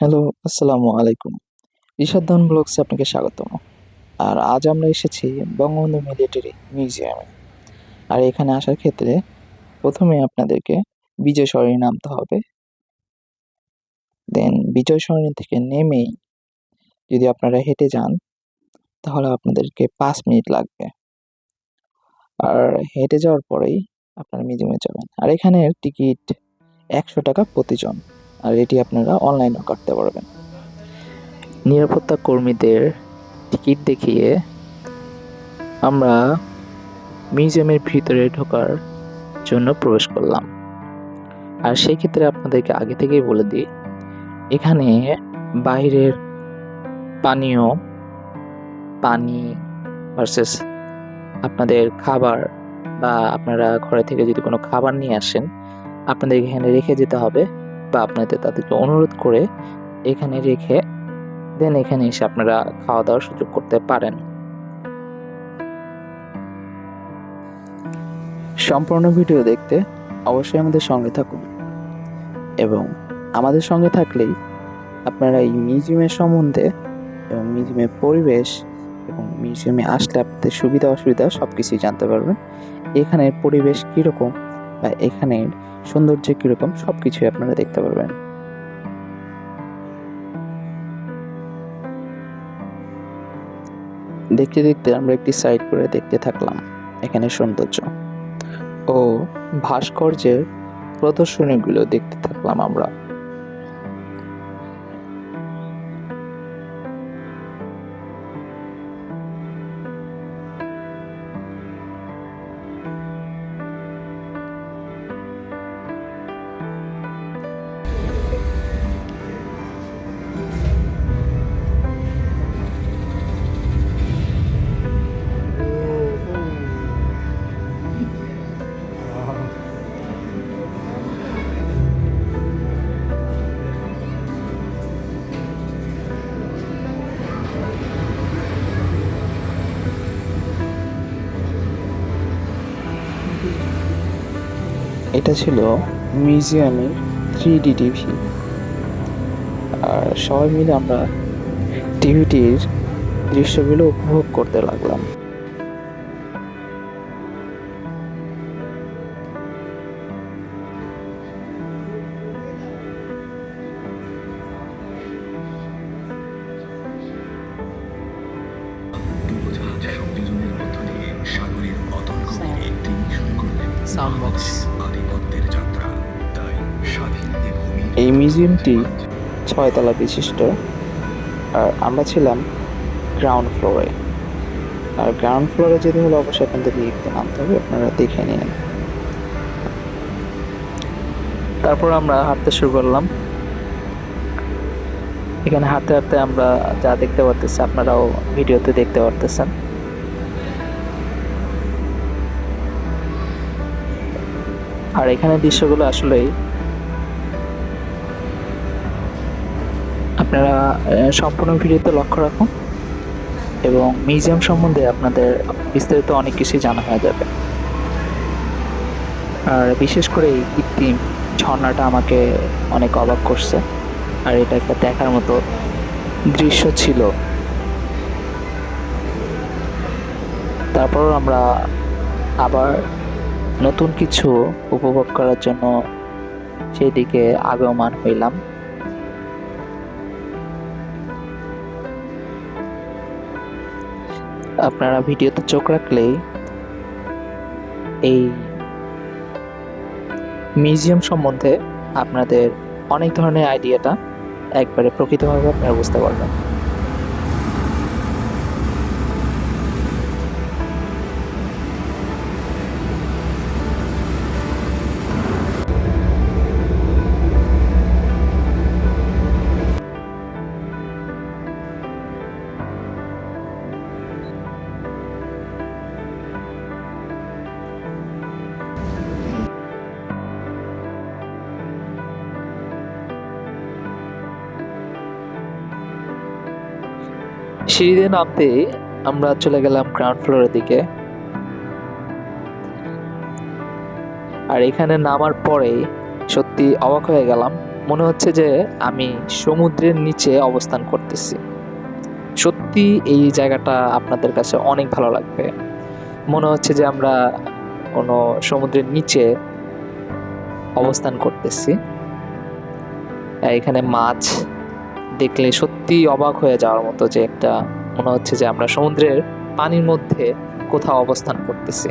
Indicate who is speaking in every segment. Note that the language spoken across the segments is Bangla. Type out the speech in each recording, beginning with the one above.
Speaker 1: হ্যালো, আসসালামু আলাইকুম। ধান ব্লগসে আপনাকে স্বাগতম। আর আজ আমরা এসেছি বঙ্গবন্ধু মিলিটারি মিউজিয়ামে। আর এখানে আসার ক্ষেত্রে প্রথমে আপনাদেরকে বিজয় সরণি নামতে হবে। দেন বিজয় সরণি থেকে নেমেই যদি আপনারা হেঁটে যান তাহলে আপনাদেরকে পাঁচ মিনিট লাগবে। আর হেঁটে যাওয়ার পরেই আপনারা মিউজিয়ামে যাবেন। আর এখানের টিকিট ৳১০০ প্রতিজন। আর এটি আপনারা অনলাইনেও কাটতে পারবেন। নিরাপত্তা কর্মীদের টিকিট দেখিয়ে আমরা মিউজিয়ামের ভিতরে ঢোকার জন্য প্রবেশ করলাম। আর সেই ক্ষেত্রে আপনাদেরকে আগে থেকেই বলে দিই, এখানে বাইরের পানীয়, পানি ভার্সেস আপনাদের খাবার বা আপনারা ঘরে থেকে যদি কোনো খাবার নিয়ে আসেন, আপনাদের এখানে রেখে যেতে হবে বা আপনাদের তাদেরকে অনুরোধ করে এখানে রেখে দেন এখানে এসে আপনারা খাওয়া দাওয়ার সুযোগ করতে পারেন। সম্পূর্ণ ভিডিও দেখতে অবশ্যই আমাদের সঙ্গে থাকুন এবং আমাদের সঙ্গে থাকলেই আপনারা এই মিউজিয়ামের সম্বন্ধে এবং মিউজিয়ামের পরিবেশ এবং মিউজিয়ামে আসলে আপনাদের সুবিধা অসুবিধা সব কিছুই জানতে পারবেন। এখানের পরিবেশ কীরকম বা এখানের সৌন্দর্য কীরকম সব কিছুই আপনারা দেখতে পারবেন। দেখতে দেখতে আমরা একটি সাইড করে দেখতে থাকলাম, এখানে সৌন্দর্য ও ভাস্কর্যের প্রদর্শনীগুলো দেখতে থাকলাম আমরা। এটা ছিল মিউজিয়ামের থ্রি ডি টিভি। আর সবাই মিলে আমরা টিভিটির দৃশ্যগুলো উপভোগ করতে লাগলাম।
Speaker 2: ডুবোজাহাজ সংযোজনের
Speaker 1: এই মিউজিয়ামটি ছয়তলা বিশিষ্ট। আর আমরা ছিলাম গ্রাউন্ড ফ্লোরে আর গ্রাউন্ড ফ্লোরে যেতে হলে অবশ্যই আপনাদের লিফটে নামতে হবে, আপনারা দেখে নিন। তারপর আমরা হাঁটতে শুরু করলাম। এখানে হাঁটতে হাঁটতে আমরা যা দেখতে পারতেছি, আপনারাও ভিডিওতে দেখতে পারতেছেন। আর এখানে দৃশ্যগুলো আসলেই আপনারা সম্পূর্ণ ভিডিওতে লক্ষ্য রাখুন এবং মিউজিয়াম সম্বন্ধে আপনাদের বিস্তারিত অনেক কিছুই জানা হয়ে যাবে। আর বিশেষ করে এই কৃত্রিম ঝর্ণাটা আমাকে অনেক অবাক করছে। আর এটা একটা দেখার মতো দৃশ্য ছিল। তারপর আমরা আবার নতুন কিছু উপভোগ করার জন্য সেই দিকে আগমন হইলাম। আপনারা ভিডিওতে চোখ রাখলে এই মিউজিয়াম সম্বন্ধে আপনাদের অনেক ধরনের আইডিয়াটা একবারে প্রকৃতভাবে আপনারা বুঝতে পারবেন। সিঁড়ি দিয়ে নামতে আমরা চলে গেলাম গ্রাউন্ড ফ্লোরের দিকে। আর এখানে নামার পরেই সত্যি অবাক হয়ে গেলাম। মনে হচ্ছে যে আমি সমুদ্রের নিচে অবস্থান করতেছি। সত্যি এই জায়গাটা আপনাদের কাছে অনেক ভালো লাগবে। মনে হচ্ছে যে আমরা কোনো সমুদ্রের নিচে অবস্থান করতেছি। এখানে মাছ দেখলে সত্যি অবাক হয়ে যাওয়ার মতো যে একটা মনে হচ্ছে যে আমরা সমুদ্রের পানির মধ্যে কোথাও অবস্থান করতেছি।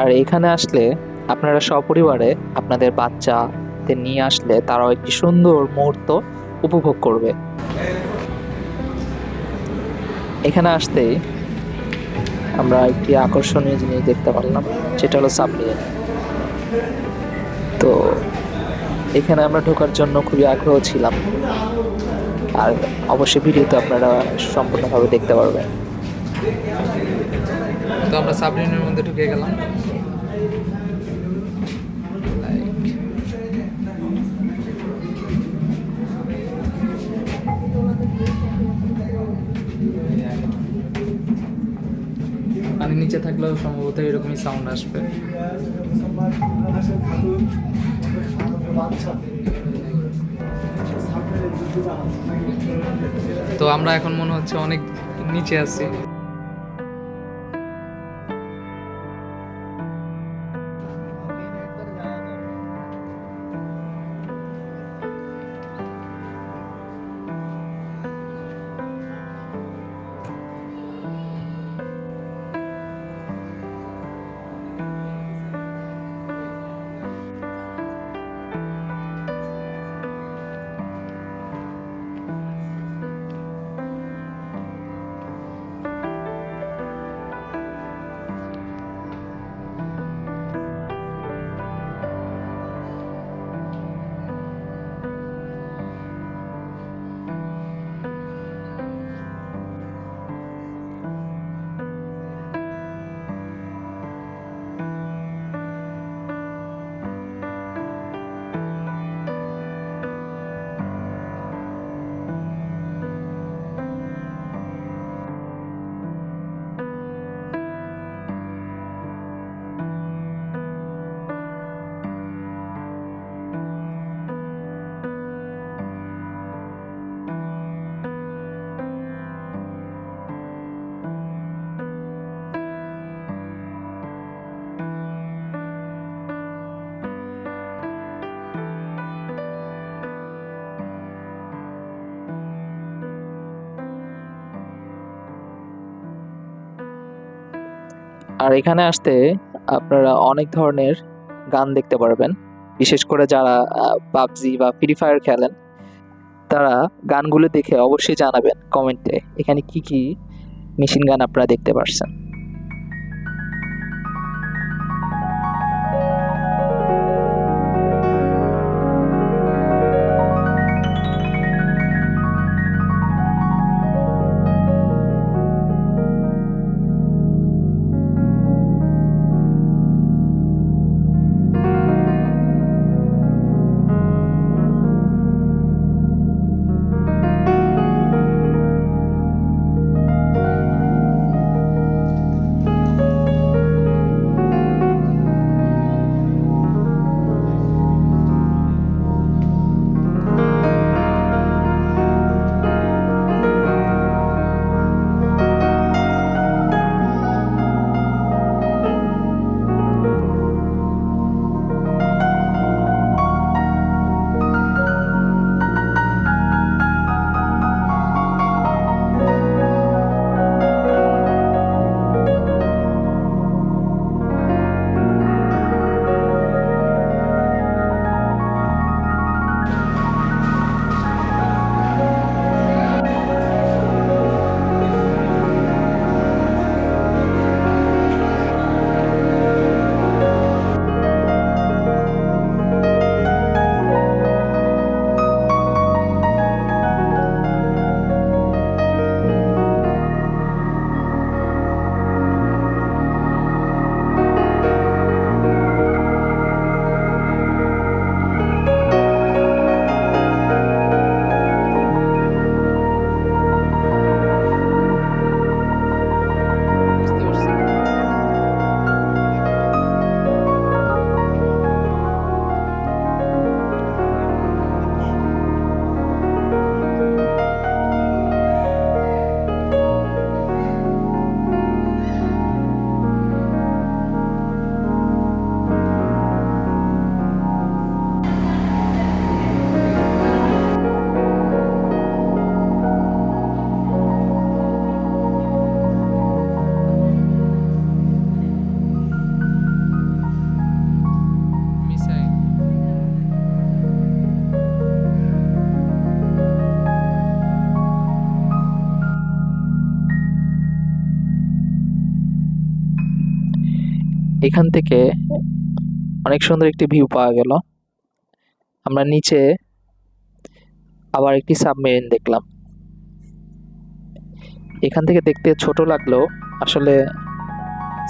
Speaker 1: আর এখানে আসলে আপনারা সপরিবারে আপনাদের বাচ্চাদের নিয়ে আসলে তারাও একটি সুন্দর মুহূর্ত উপভোগ করবে। এখানে আসতেই আমরা একটি আকর্ষণীয় জিনিস দেখতে পারলাম, সেটা হলো সাবমেরিন তো এখানে আমরা ঢোকার জন্য খুবই আগ্রহ ছিলাম। আর অবশ্যই ভিডিওতে আপনারা সম্পূর্ণভাবে দেখতে পারবেন।
Speaker 3: তো আমরা সাবরিনের মধ্যে ঢুকে গেলাম। থাকলেও সম্ভবত এরকমই সাউন্ড আসবে। তো আমরা এখন মনে হচ্ছে অনেক নিচে আছি।
Speaker 1: আর এখানে আসতে আপনারা অনেক ধরনের গান দেখতে পারবেন। বিশেষ করে যারা পাবজি বা ফ্রি ফায়ার খেলেন, তারা গানগুলো দেখে অবশ্যই জানাবেন কমেন্টে এখানে কি কি মেশিন গান আপনারা দেখতে পারছেন। এখান থেকে অনেক সুন্দর একটি ভিউ পাওয়া গেল। আমরা নিচে আবার একটি সাবমেরিন দেখলাম। এখান থেকে দেখতে ছোট লাগলেও আসলে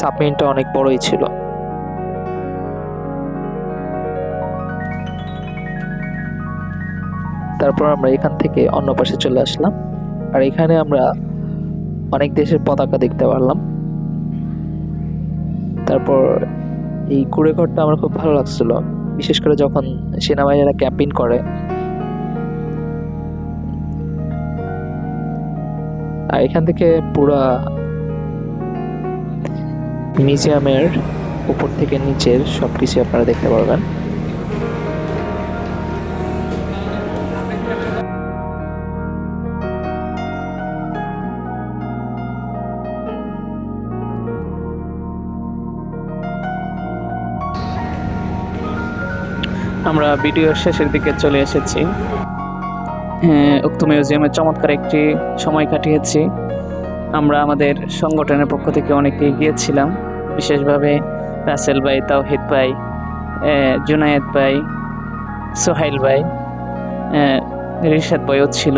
Speaker 1: সাবমেরিনটা অনেক বড়ই ছিল। তারপর আমরা এখান থেকে অন্য পাশে চলে আসলাম। আর এখানে আমরা অনেক দেশের পতাকা দেখতে পারলাম। তারপর এই কুড়ে ঘরটা আমার খুব ভালো লাগছিল। বিশেষ করে যখন সেনাবাহিনীরা ক্যাম্পিং করে। আর এখান থেকে পুরা মিউজিয়ামের উপর থেকে নিচের সব কিছু আপনারা দেখতে পারবেন।
Speaker 4: আমরা ভিডিওর শেষের দিকে চলে এসেছি। হ্যাঁ, উক্ত মিউজিয়ামে চমৎকার একটি সময় কাটিয়েছি। আমরা আমাদের সংগঠনের পক্ষ থেকে অনেকে গিয়েছিলাম। বিশেষভাবে রাসেল ভাই তাওহিদ ভাই জুনায়েদ ভাই সোহাইল ভাই রিশাদ ভাইও ছিল।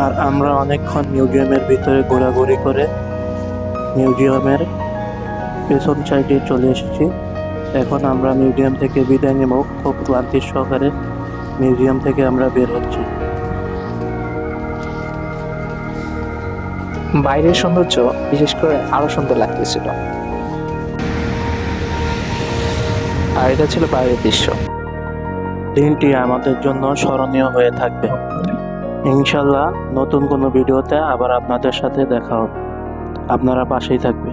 Speaker 5: আর আমরা অনেকক্ষণ মিউজিয়ামের ভিতরে ঘোরাঘুরি করে মিউজিয়ামের পেছন সাইডে চলে এসেছি। এখন আমরা মিউজিয়াম থেকে বিদায় নেব। খুব ক্লান্তির সহকারে মিউজিয়াম থেকে আমরা বের হচ্ছি।
Speaker 1: বাইরের সৌন্দর্য বিশেষ করে আরও সুন্দর লাগতেছিল। আর এটা ছিল বাইরের দৃশ্য।
Speaker 5: দিনটি আমাদের জন্য স্মরণীয় হয়ে থাকবে। ইনশাল্লাহ নতুন কোনো ভিডিওতে আবার আপনাদের সাথে দেখা হবে। আপনারা পাশেই থাকবে